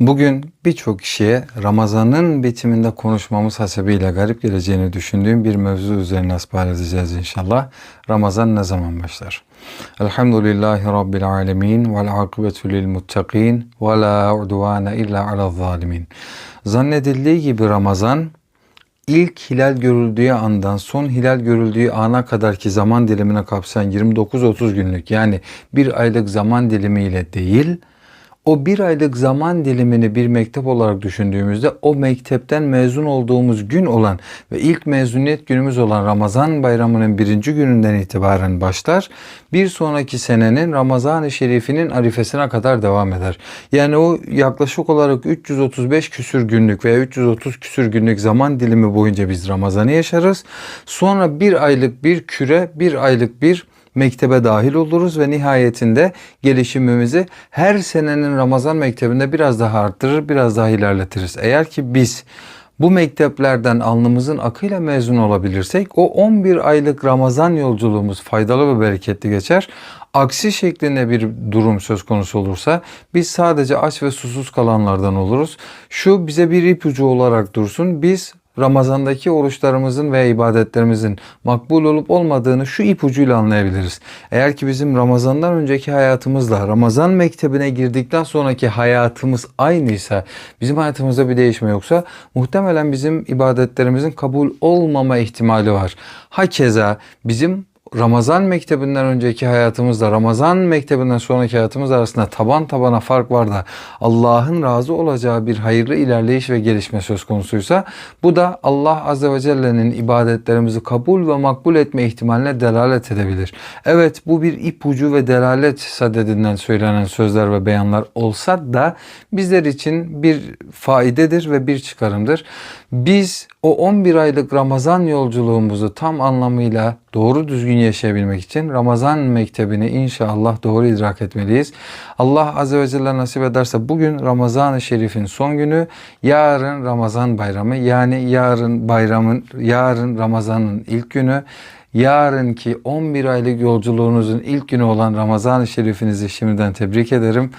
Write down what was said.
Bugün birçok kişiye Ramazan'ın bitiminde konuşmamız hasebiyle garip geleceğini düşündüğüm bir mevzu üzerine asbal edeceğiz inşallah. Ramazan ne zaman başlar? Elhamdülillahi Rabbil alemin vel akıbetu lil muttakin ve la udvane illa ala zalimin. Zannedildiği gibi Ramazan ilk hilal görüldüğü andan son hilal görüldüğü ana kadarki zaman dilimine kapsayan 29-30 günlük yani bir aylık zaman dilimiyle değil, o bir aylık zaman dilimini bir mektep olarak düşündüğümüzde o mektepten mezun olduğumuz gün olan ve ilk mezuniyet günümüz olan Ramazan bayramının birinci gününden itibaren başlar. Bir sonraki senenin Ramazan-ı Şerifinin arifesine kadar devam eder. Yani o yaklaşık olarak 335 küsür günlük veya 330 küsür günlük zaman dilimi boyunca biz Ramazan'ı yaşarız. Sonra bir aylık bir küre, bir aylık bir mektebe dahil oluruz ve nihayetinde gelişimimizi her senenin Ramazan mektebinde biraz daha arttırır, biraz daha ilerletiriz. Eğer ki biz bu mekteplerden alnımızın akıyla mezun olabilirsek o 11 aylık Ramazan yolculuğumuz faydalı ve bereketli geçer. Aksi şeklinde bir durum söz konusu olursa biz sadece aç ve susuz kalanlardan oluruz. Şu bize bir ipucu olarak dursun. Biz Ramazandaki oruçlarımızın ve ibadetlerimizin makbul olup olmadığını şu ipucuyla anlayabiliriz. Eğer ki bizim Ramazandan önceki hayatımızla Ramazan mektebine girdikten sonraki hayatımız aynıysa, bizim hayatımızda bir değişme yoksa muhtemelen bizim ibadetlerimizin kabul olmama ihtimali var. Hakeza bizim Ramazan mektebinden önceki hayatımızla Ramazan mektebinden sonraki hayatımız arasında taban tabana fark var da Allah'ın razı olacağı bir hayırlı ilerleyiş ve gelişme söz konusuysa bu da Allah Azze ve Celle'nin ibadetlerimizi kabul ve makbul etme ihtimaline delalet edebilir. Evet bu bir ipucu ve delalet sadedinden söylenen sözler ve beyanlar olsa da bizler için bir faidedir ve bir çıkarımdır. Biz o 11 aylık Ramazan yolculuğumuzu tam anlamıyla doğru düzgün yaşayabilmek için Ramazan mektebini inşallah doğru idrak etmeliyiz. Allah Azze ve Celle nasip ederse bugün Ramazan-ı Şerif'in son günü, yarın Ramazan bayramı yani yarın bayramın, yarın Ramazan'ın ilk günü. Yarınki 11 aylık yolculuğunuzun ilk günü olan Ramazan-ı Şerifinizi şimdiden tebrik ederim.